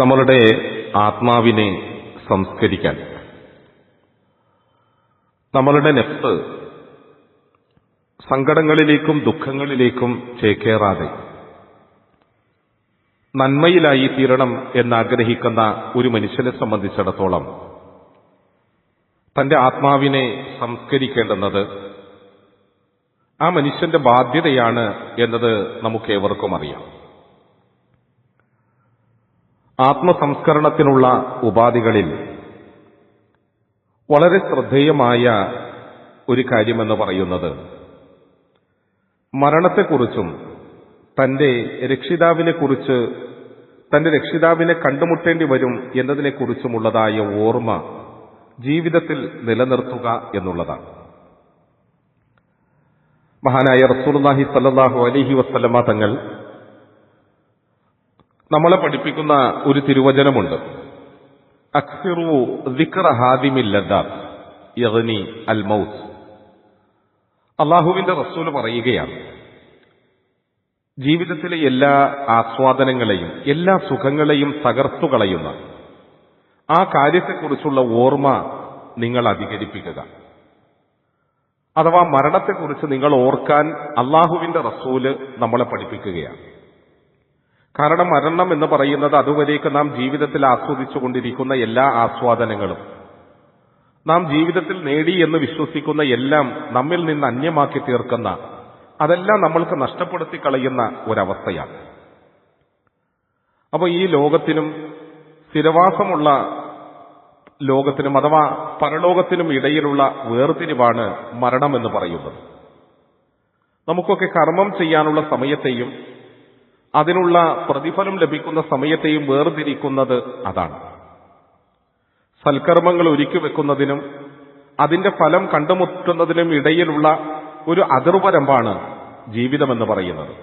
നമ്മളുടെ ആത്മാവിനെ സംസ്കരിക്കാൻ. നമ്മളുടെ നെപ്പ് സങ്കടങ്ങളിലേക്കും ദുഃഖങ്ങളിലേക്കും ചേക്കേറാതെ നന്മയിലായി തീരണം എന്നാഗ്രഹിക്കുന്ന ഒരു മനുഷ്യനെ സംബന്ധിച്ചിടത്തോളം തന്റെ ആത്മാവിനെ സംസ്കരിക്കേണ്ടുന്നത് ആ മനുഷ്യന്റെ ബാധ്യതയാണ് എന്നത് നമുക്കേവർക്കും അറിയാം. ആത്മസംസ്കരണത്തിനുള്ള ഉപാധികളിൽ വളരെ ശ്രദ്ധേയമായ ഒരു കാര്യമെന്ന് പറയുന്നത് മരണത്തെക്കുറിച്ചും തന്റെ രക്ഷിതാവിനെക്കുറിച്ച് തന്റെ രക്ഷിതാവിനെ കണ്ടുമുട്ടേണ്ടി വരും എന്നതിനെക്കുറിച്ചുമുള്ളതായ ഓർമ്മ ജീവിതത്തിൽ നിലനിർത്തുക എന്നുള്ളതാണ്. മഹാനായ റസൂർലാഹി സല്ലാഹു അലഹി വസ്ലമ തങ്ങൾ നമ്മളെ പഠിപ്പിക്കുന്ന ഒരു തിരുവചനമുണ്ട്. അക്സിറു ദിക്ര ഹാദിമില്ലദാത്ത് യഗ്നി അൽ മൗത്ത്. അള്ളാഹുവിന്റെ റസൂൽ പറയുകയാണ് ജീവിതത്തിലെ എല്ലാ ആസ്വാദനങ്ങളെയും എല്ലാ സുഖങ്ങളെയും തകർത്തു കളയുന്ന ആ കാര്യത്തെക്കുറിച്ചുള്ള ഓർമ്മ നിങ്ങൾ അധികരിപ്പിക്കുക. അഥവാ മരണത്തെക്കുറിച്ച് നിങ്ങൾ ഓർക്കാൻ അള്ളാഹുവിന്റെ റസൂൽ നമ്മളെ പഠിപ്പിക്കുകയാണ്. കാരണം മരണം എന്ന് പറയുന്നത് അതുവരേക്ക് നാം ജീവിതത്തിൽ ആസ്വദിച്ചുകൊണ്ടിരിക്കുന്ന എല്ലാ ആസ്വാദനങ്ങളും. നാം ജീവിതത്തിൽ നേടി എന്ന് വിശ്വസിക്കുന്ന എല്ലാം നമ്മിൽ നിന്ന് അന്യമാക്കി തീർക്കുന്ന അതെല്ലാം നമ്മൾക്ക് നഷ്ടപ്പെടുത്തി കളയുന്ന ഒരവസ്ഥയാണ്. അപ്പോൾ ഈ ലോകത്തിനും സ്ഥിരവാസമുള്ള ലോകത്തിനും അഥവാ പരലോകത്തിനും ഇടയിലുള്ള വേർതിരിവാണ് മരണമെന്ന് പറയുന്നത്. നമുക്കൊക്കെ കർമ്മം ചെയ്യാനുള്ള സമയത്തെയും അതിനുള്ള പ്രതിഫലം ലഭിക്കുന്ന സമയത്തെയും വേർതിരിക്കുന്നത് അതാണ്. സൽക്കർമ്മങ്ങൾ ഒരുക്കി വെക്കുന്നതിനും അതിന്റെ ഫലം കണ്ടുമുട്ടുന്നതിനും ഇടയിലുള്ള ഒരു അതിർവരമ്പാണ് ജീവിതമെന്ന് പറയുന്നത്.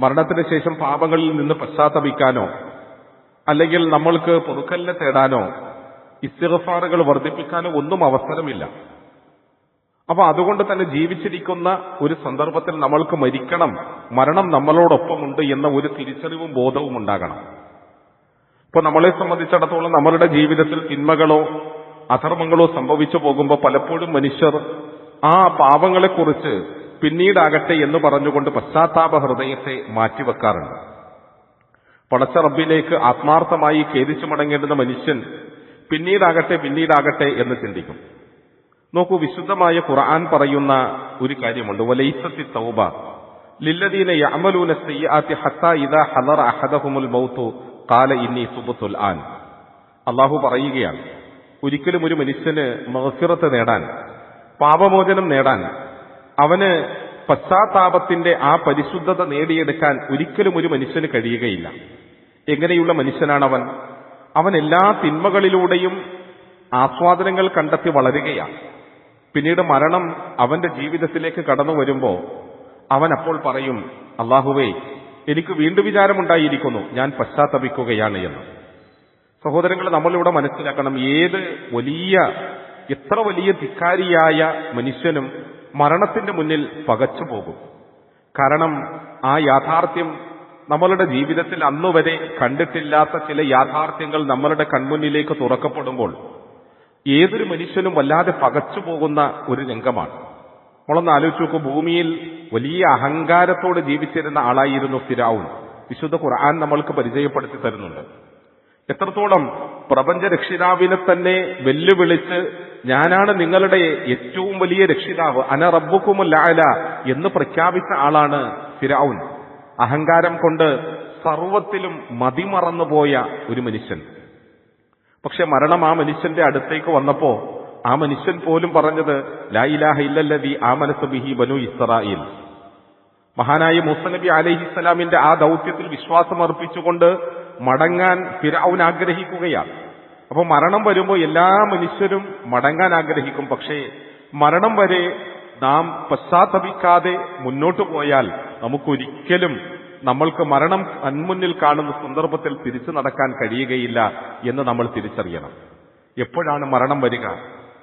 മരണത്തിന് ശേഷം പാപങ്ങളിൽ നിന്ന് പശ്ചാത്തപിക്കാനോ അല്ലെങ്കിൽ നമ്മൾക്ക് പൊറുക്കലിനെ തേടാനോ ഇസ്തിഗഫാറുകൾ വർദ്ധിപ്പിക്കാനോ ഒന്നും അവസരമില്ല. അപ്പൊ അതുകൊണ്ട് തന്നെ ജീവിച്ചിരിക്കുന്ന ഒരു സന്ദർഭത്തിൽ നമ്മൾക്ക് മരിക്കണം മരണം നമ്മളോടൊപ്പമുണ്ട് എന്ന ഒരു തിരിച്ചറിവും ബോധവും ഉണ്ടാകണം. ഇപ്പൊ നമ്മളെ സംബന്ധിച്ചിടത്തോളം നമ്മളുടെ ജീവിതത്തിൽ തിന്മകളോ അധർമ്മങ്ങളോ സംഭവിച്ചു പോകുമ്പോൾ പലപ്പോഴും മനുഷ്യർ ആ പാപങ്ങളെക്കുറിച്ച് പിന്നീടാകട്ടെ എന്ന് പറഞ്ഞുകൊണ്ട് പശ്ചാത്താപ ഹൃദയത്തെ മാറ്റിവെക്കാറുണ്ട്. പടച്ച റബ്ബിലേക്ക് ആത്മാർത്ഥമായി ഖേദിച്ചു മടങ്ങേണ്ടുന്ന മനുഷ്യൻ പിന്നീടാകട്ടെ പിന്നീടാകട്ടെ എന്ന് ചിന്തിക്കും. നോക്കൂ വിശുദ്ധമായ ഖുർആൻ പറയുന്ന ഒരു കാര്യമുണ്ട്. തൗബ. അള്ളാഹു പറയുകയാണ് ഒരിക്കലും ഒരു മനുഷ്യന് മഹഫിറത്ത് നേടാൻ പാപമോചനം നേടാൻ അവന് പശ്ചാത്താപത്തിന്റെ ആ പരിശുദ്ധത നേടിയെടുക്കാൻ ഒരിക്കലും ഒരു മനുഷ്യന് കഴിയുകയില്ല. എങ്ങനെയുള്ള മനുഷ്യനാണവൻ? അവൻ എല്ലാ തിന്മകളിലൂടെയും ആസ്വാദനങ്ങൾ കണ്ടെത്തി വളരുകയാണ്. പിന്നീട് മരണം അവന്റെ ജീവിതത്തിലേക്ക് കടന്നു വരുമ്പോൾ അവൻ അപ്പോൾ പറയും അള്ളാഹുവേ എനിക്ക് വീണ്ടും വിചാരമുണ്ടായിരിക്കുന്നു. ഞാൻ പശ്ചാത്തപിക്കുകയാണ് എന്ന്. സഹോദരങ്ങൾ നമ്മളിവിടെ മനസ്സിലാക്കണം ഏത് വലിയ എത്ര വലിയ ധിക്കാരിയായ മനുഷ്യനും മരണത്തിന്റെ മുന്നിൽ പകച്ചു പോകും. കാരണം ആ യാഥാർത്ഥ്യം നമ്മളുടെ ജീവിതത്തിൽ അന്നുവരെ കണ്ടിട്ടില്ലാത്ത ചില യാഥാർത്ഥ്യങ്ങൾ നമ്മളുടെ കൺമുന്നിലേക്ക് തുറക്കപ്പെടുമ്പോൾ ഏതൊരു മനുഷ്യനും വല്ലാതെ പകച്ചു പോകുന്ന ഒരു രംഗമാണ്. നമ്മളൊന്ന് ആലോചിച്ച് നോക്കൂ ഭൂമിയിൽ വലിയ അഹങ്കാരത്തോട് ജീവിച്ചിരുന്ന ആളായിരുന്നു ഫിരാവുൻ വിശുദ്ധ ഖുർആൻ നമ്മൾക്ക് പരിചയപ്പെടുത്തി തരുന്നുണ്ട്. എത്രത്തോളം പ്രപഞ്ച രക്ഷിതാവിനെ തന്നെ വെല്ലുവിളിച്ച് ഞാനാണ് നിങ്ങളുടെ ഏറ്റവും വലിയ രക്ഷിതാവ് അന റബ്ബുക്കുമുല്ലാല എന്ന് പ്രഖ്യാപിച്ച ആളാണ് ഫിരാവുൻ അഹങ്കാരം കൊണ്ട് സർവത്തിലും മതിമറന്നുപോയ ഒരു മനുഷ്യൻ. പക്ഷെ മരണം ആ മനുഷ്യന്റെ അടുത്തേക്ക് വന്നപ്പോ ആ മനുഷ്യൻ പോലും പറഞ്ഞത് ലായിലാഹ ഇല്ലല്ലതി ആ മനസ്സുബിഹി ബനു ഇസ്രായേൽ. മഹാനായ മുസനബി അലഹിസ്സലാമിന്റെ ആ ദൗത്യത്തിൽ വിശ്വാസം അർപ്പിച്ചുകൊണ്ട് മടങ്ങാൻ ഫിറാവുൻ ആഗ്രഹിക്കുകയാണ്. അപ്പൊ മരണം വരുമ്പോൾ എല്ലാ മനുഷ്യരും മടങ്ങാൻ ആഗ്രഹിക്കും. പക്ഷേ മരണം വരെ നാം പശ്ചാത്തപിക്കാതെ മുന്നോട്ടു പോയാൽ നമുക്കൊരിക്കലും നമ്മൾക്ക് മരണം കൺമുന്നിൽ കാണുന്ന സന്ദർഭത്തിൽ തിരിച്ചു നടക്കാൻ കഴിയുകയില്ല എന്ന് നമ്മൾ തിരിച്ചറിയണം. എപ്പോഴാണ് മരണം വരിക?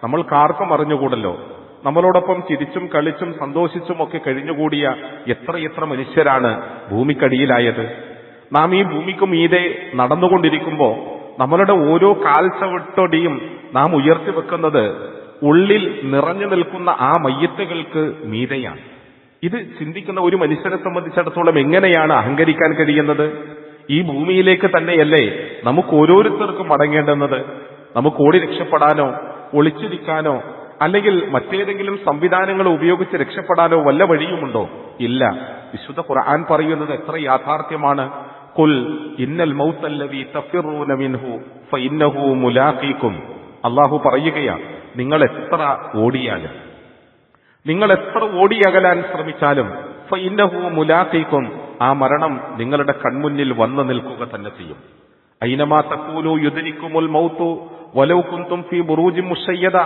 നമ്മൾക്കാർക്കും അറിഞ്ഞുകൂടല്ലോ. നമ്മളോടൊപ്പം ചിരിച്ചും കളിച്ചും സന്തോഷിച്ചും ഒക്കെ കഴിഞ്ഞുകൂടിയ എത്രയെത്ര മനുഷ്യരാണ് ഭൂമിക്കടിയിലായത്. നാം ഈ ഭൂമിക്ക് മീതെ നടന്നുകൊണ്ടിരിക്കുമ്പോൾ നമ്മളുടെ ഓരോ കാൽച്ചവിട്ടൊടിയും നാം ഉയർത്തി വെക്കുന്നത് ഉള്ളിൽ നിറഞ്ഞു നിൽക്കുന്ന ആ മയ്യത്തുകൾക്ക് മീതെയാണ്. ഇത് ചിന്തിക്കുന്ന ഒരു മനുഷ്യനെ സംബന്ധിച്ചിടത്തോളം എങ്ങനെയാണ് അഹങ്കരിക്കാൻ കഴിയുന്നത്? ഈ ഭൂമിയിലേക്ക് തന്നെയല്ലേ നമുക്ക് ഓരോരുത്തർക്കും മടങ്ങേണ്ടുന്നത്? നമുക്ക് ഓടി രക്ഷപ്പെടാനോ ഒളിച്ചിരിക്കാനോ അല്ലെങ്കിൽ മറ്റേതെങ്കിലും സംവിധാനങ്ങൾ ഉപയോഗിച്ച് രക്ഷപ്പെടാനോ വല്ല വഴിയുമുണ്ടോ? ഇല്ല. വിശുദ്ധ ഖുർആൻ പറയുന്നത് എത്ര യാഥാർത്ഥ്യമാണ്? കുൽ ഇന്നൽ മൗത്തല്ലവി തഫിറൂന മിൻഹു ഫഇന്നഹു മുലാഖീകും അള്ളാഹു പറയുകയാണ് നിങ്ങൾ എത്ര ഓടിയാലും. നിങ്ങൾ എത്ര ഓടിയകലാൻ ശ്രമിച്ചാലും ഫഇന്നഹു മുലാത്തേക്കും ആ മരണം നിങ്ങളുടെ കൺമുന്നിൽ വന്നു നിൽക്കുക തന്നെ ചെയ്യും. ഐനമാ തക്കൂലു യുദനിക്കുമുൽ മൗത്തു വലൗ കുന്തും ഫി ബുറൂജി മുഷയ്യത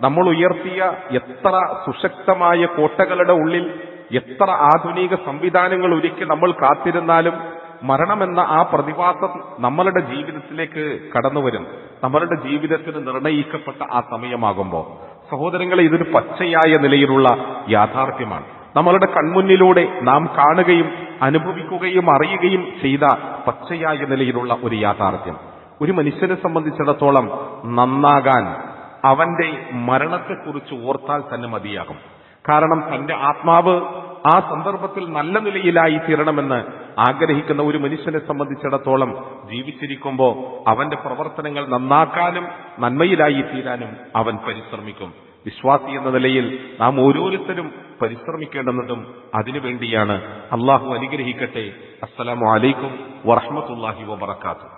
നമ്മൾ ഉയർത്തിയ എത്ര സുശക്തമായ കോട്ടകളുടെ ഉള്ളിൽ എത്ര ആധുനിക സംവിധാനങ്ങൾ ഒരുക്കി നമ്മൾ കാത്തിരുന്നാലും മരണമെന്ന ആ പ്രതിഭാസം നമ്മളുടെ ജീവിതത്തിലേക്ക് കടന്നു വരും നമ്മളുടെ ജീവിതത്തിന് നിർണയിക്കപ്പെട്ട ആ സമയമാകുമ്പോൾ. സഹോദരങ്ങളെ ഇതൊരു പച്ചയായ നിലയിലുള്ള യാഥാർത്ഥ്യമാണ്. നമ്മളുടെ കൺമുന്നിലൂടെ നാം കാണുകയും അനുഭവിക്കുകയും അറിയുകയും ചെയ്ത പച്ചയായ നിലയിലുള്ള ഒരു യാഥാർത്ഥ്യം. ഒരു മനുഷ്യനെ സംബന്ധിച്ചിടത്തോളം നന്നാകാൻ അവന്റെ മരണത്തെക്കുറിച്ച് ഓർത്താൽ തന്നെ മതിയാകും. കാരണം തന്റെ ആത്മാവ് ആ സന്ദർഭത്തിൽ നല്ല നിലയിലായി തീരണമെന്ന് ആഗ്രഹിക്കുന്ന ഒരു മനുഷ്യനെ സംബന്ധിച്ചിടത്തോളം ജീവിച്ചിരിക്കുമ്പോൾ അവന്റെ പ്രവർത്തനങ്ങൾ നന്നാക്കാനും നന്മയിലായി തീരാനും അവൻ പരിശ്രമിക്കും. വിശ്വാസി എന്ന നിലയിൽ നാം ഓരോരുത്തരും പരിശ്രമിക്കേണ്ടുന്നതും അതിനുവേണ്ടിയാണ് അള്ളാഹു അനുഗ്രഹിക്കട്ടെ. അസ്സലാമു അലൈക്കും വറഹമത്തല്ലാഹി വബർക്കാത്തു